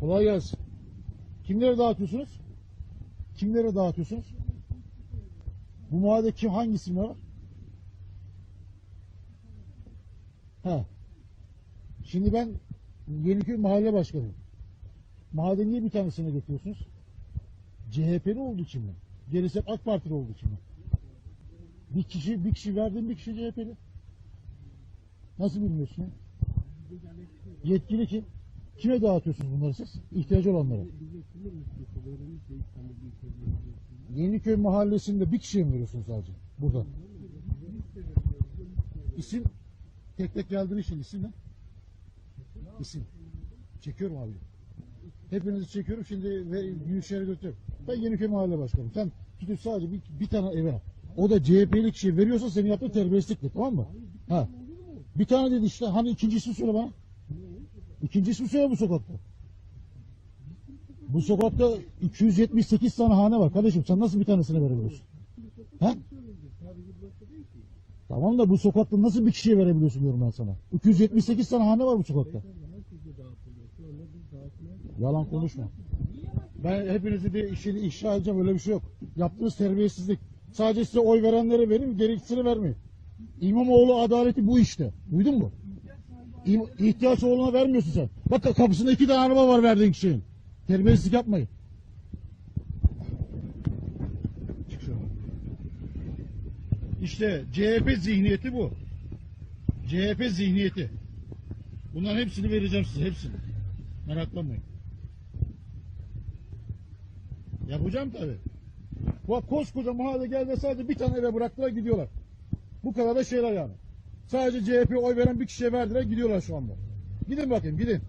Kolay gelsin. Kimlere dağıtıyorsunuz? Kimlere dağıtıyorsunuz? Bu mahallede kim hangi isimler var? Ha. Şimdi ben Yeniköy mahalle başkanıyım. Mahallede niye bir tanesini götürüyorsunuz? CHP'li olduğu için mi? Gerisi AK Partili olduğu için mi? Bir kişi, bir kişi verdim bir kişi CHP'li. Nasıl bilmiyorsun? Yetkili kim? Kime dağıtıyorsunuz bunları siz? İhtiyacı olanlara. Yeniköy mahallesinde bir kişiye mi veriyorsunuz sadece? Burada. İsim? Tek tek geldiğin için isim ne? İsim. Çekiyorum abi. Hepinizi çekiyorum şimdi ve Büyükşehir'e götürüyorum. Ben Yeniköy mahalle başkanım. Sen tutup sadece bir, bir tane eve al. O da CHP'li kişiye veriyorsa senin yaptığın terbiyesizliktir tamam mı? Ha. Bir tane dedi işte hani ikinci ismi söyle bana. İkinci ismi söyle bu sokakta. Bu sokakta 278 tane hane var kardeşim. Sen nasıl bir tanesine verebiliyorsun? He? Tamam da bu sokakta nasıl bir kişiye verebiliyorsun diyorum ben sana. 278 tane hane var bu sokakta. Yalan konuşma. Ben hepinizi de işini ifşa edeceğim öyle bir şey yok. Yaptığınız terbiyesizlik. Sadece size oy verenlere verin, gereklisini vermeyin. İmamoğlu adaleti bu işte. Duydun mu? İhtiyaç oğluna vermiyorsun sen. Bak kapısında iki tane araba var verdiğin kişinin. Terbiyesizlik yapmayın. İşte CHP zihniyeti bu. CHP zihniyeti. Bunların hepsini vereceğim size hepsini. Meraklanmayın. Yapacağım tabi. Koskoca mahalle geldi sadece bir tane eve bıraktılar gidiyorlar. Bu kadar da şeyler yani. Sadece CHP oy veren bir kişiye verdiler gidiyorlar şu anda. Gidin bakayım gidin.